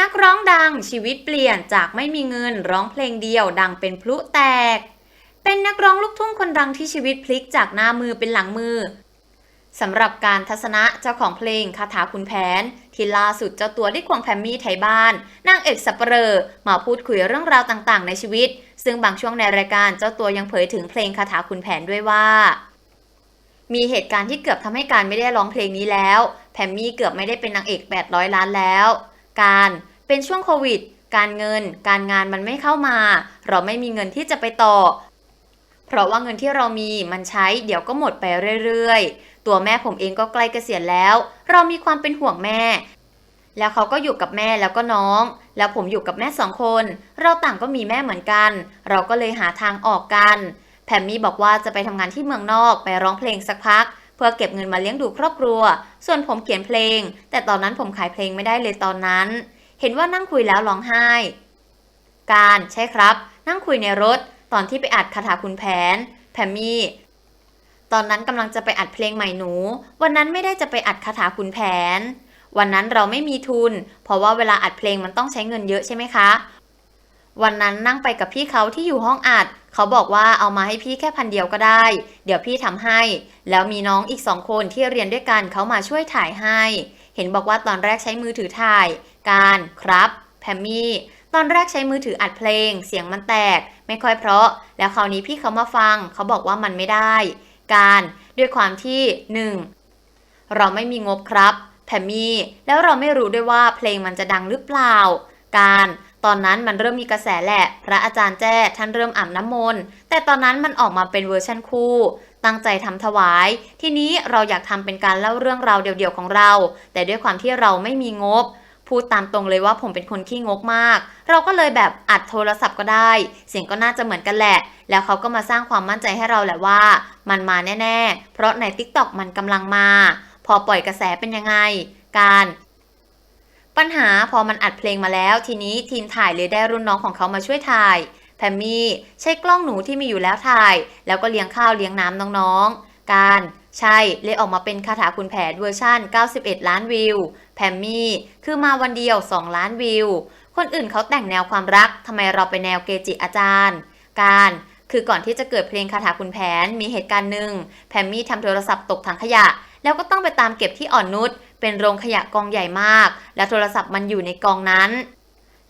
นักร้องดังชีวิตเปลี่ยนจากไม่มีเงินร้องเพลงเดียวดังเป็นพลุแตก เป็นนักร้องลูกทุ่งคนดังที่ชีวิตพลิกจากหน้ามือเป็นหลังมือสำหรับการทัศนะเจ้าของเพลงคาถาคุณแผน ที่ล่าสุดเจ้าตัวได้ควงแพมมี่ไทยบ้านนางเอกสับเปลอมาพูดคุยเรื่องราวต่างๆ ในชีวิต ซึ่งบางช่วงในรายการเจ้าตัวยังเผยถึงเพลงคาถาคุณแผนด้วยว่า มีเหตุการณ์ที่เกือบทำให้การไม่ได้ร้องเพลงนี้แล้ว แพมมี่เกือบไม่ได้เป็นนางเอก800ล้านแล้ว การเป็นช่วงโควิด การเงิน การงานมันไม่เข้ามา เราไม่มีเงินที่จะไปต่อ เพราะว่าเงินที่เรามีมันใช้เดี๋ยวก็หมดไปเรื่อยๆ ตัวแม่ผมเองก็ใกล้เกษียณแล้ว เรามีความเป็นห่วงแม่ แล้วเขาก็อยู่กับแม่แล้วก็น้อง แล้วผมอยู่กับแม่สองคน เราต่างก็มีแม่เหมือนกัน เราก็เลยหาทางออกกัน แพมมี่บอกว่าจะไปทำงานที่เมืองนอกไปร้องเพลงสักพัก พื่อเก็บเงินมาเลี้ยงดูครอบครัว ส่วนผมเขียนเพลง แต่ตอนนั้นผมขายเพลงไม่ได้เลยตอนนั้น เห็นว่านั่งคุยแล้วร้องไห้ การใช่ครับ นั่งคุยในรถ ตอนที่ไปอัดคาถาคุณแผน แพมมี่ ตอนนั้นกำลังจะไปอัดเพลงใหม่หนู วันนั้นไม่ได้จะไปอัดคาถาคุณแผน วันนั้นเราไม่มีทุน เพราะว่าเวลาอัดเพลงมันต้องใช้เงินเยอะใช่ไหมคะ วันนั้นนั่งไปกับพี่เขาที่อยู่ห้องอัด เขาบอกว่าเอามาให้พี่แค่พันเดียวก็ได้ เดี๋ยวพี่ทำให้ แล้วมีน้องอีกสองคนที่เรียนด้วยกันเขามาช่วยถ่ายให้ เห็นบอกว่าตอนแรกใช้มือถือถ่าย การครับ แพมมี่ ตอนแรกใช้มือถืออัดเพลง เสียงมันแตก ไม่ค่อยเพราะ แล้วคราวนี้พี่เขามาฟัง เขาบอกว่ามันไม่ได้ การด้วยความที่หนึ่งเราไม่มีงบครับ แพมมี่ แล้วเราไม่รู้ด้วยว่าเพลงมันจะดังหรือเปล่า การ ตอนนั้นมันเริ่มมีกระแสแหละ พระอาจารย์แจ้ท่านเริ่มอ่ำน้ำมนต์ แต่ตอนนั้นมันออกมาเป็นเวอร์ชันคู่ ตั้งใจทำถวาย ทีนี้เราอยากทำเป็นการเล่าเรื่องราวเดี่ยวๆของเรา แต่ด้วยความที่เราไม่มีงบ พูดตามตรงเลยว่าผมเป็นคนขี้งกมาก เราก็เลยแบบอัดโทรศัพท์ก็ได้ เสียงก็น่าจะเหมือนกันแหละ แล้วเขาก็มาสร้างความมั่นใจให้เราแหละว่า มันมาแน่ ๆ เพราะใน t ิ k t o k มันกำลังมา พอปล่อยกระแสเป็นยังไง การ ปัญหาพอมันอัดเพลงมาแล้ว ทีนี้ทีมถ่ายเลยได้รุ่นน้องของเขามาช่วยถ่ายแพมมี่ใช้กล้องหนูที่มีอยู่แล้วถ่าย แล้วก็เลี้ยงข้าวเลี้ยงน้ำน้องๆ การใช่เลยออกมาเป็นคาถาคุณแผนเวอร์ชั่น 91 ล้านวิว แพมมี่ คือมาวันเดียว 2 ล้านวิว คนอื่นเขาแต่งแนวความรักทำไมเราไปแนวเกจิอาจารย์ การ คือก่อนที่จะเกิดเพลงคาถาคุณแผนมีเหตุการณ์หนึ่ง แพมมี่ทำโทรศัพท์ตกถังขยะ แล้วก็ต้องไปตามเก็บที่อ่อนนุช เป็นโรงขยะกองใหญ่มาก แล้วโทรศัพท์มันอยู่ในกองนั้น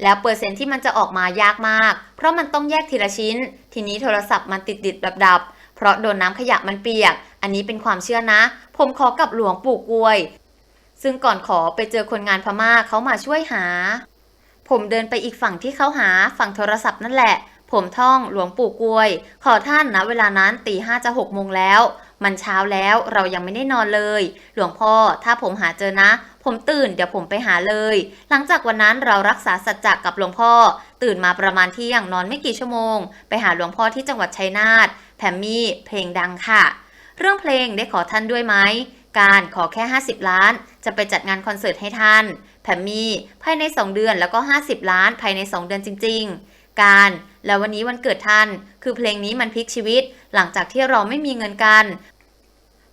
แล้วเปอร์เซ็นต์ที่มันจะออกมายากมาก เพราะมันต้องแยกทีละชิ้น ทีนี้โทรศัพท์มันติดติดดับดับเพราะโดนน้ำขยะมันเปียก อันนี้เป็นความเชื่อนะ ผมขอกับหลวงปู่กวย ซึ่งก่อนขอไปเจอคนงานพม่าเขามาช่วยหา ผมเดินไปอีกฝั่งที่เขาหาฝั่งโทรศัพท์นั่นแหละผมท่องหลวงปู่กวย ขอท่านนะเวลานั้นตีห้าจะหกโมงแล้ว มันเช้าแล้วเรายังไม่ได้นอนเลย หลวงพ่อถ้าผมหาเจอนะ ผมตื่นเดี๋ยวผมไปหาเลย หลังจากวันนั้นเรารักษาสัจจะกับหลวงพ่อ ตื่นมาประมาณเที่ยงนอนไม่กี่ชั่วโมง ไปหาหลวงพ่อที่จังหวัดชัยนาทแพมมี่เพลงดังค่ะ เรื่องเพลงได้ขอท่านด้วยไหมการขอแค่ 50 ล้าน จะไปจัดงานคอนเสิร์ตให้ท่านแพมมี่ภายใน 2 เดือนแล้วก็ 50 ล้านภายใน 2 เดือนจริง ๆ การแล้ววันนี้วันเกิดท่าน คือเพลงนี้มันพลิกชีวิต หลังจากที่เราไม่มีเงินกัน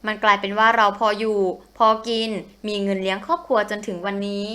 มันกลายเป็นว่าเราพออยู่ พอกิน มีเงินเลี้ยงครอบครัวจนถึงวันนี้